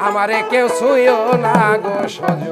আমারে কেউ ছুঁয়ো না গো সজ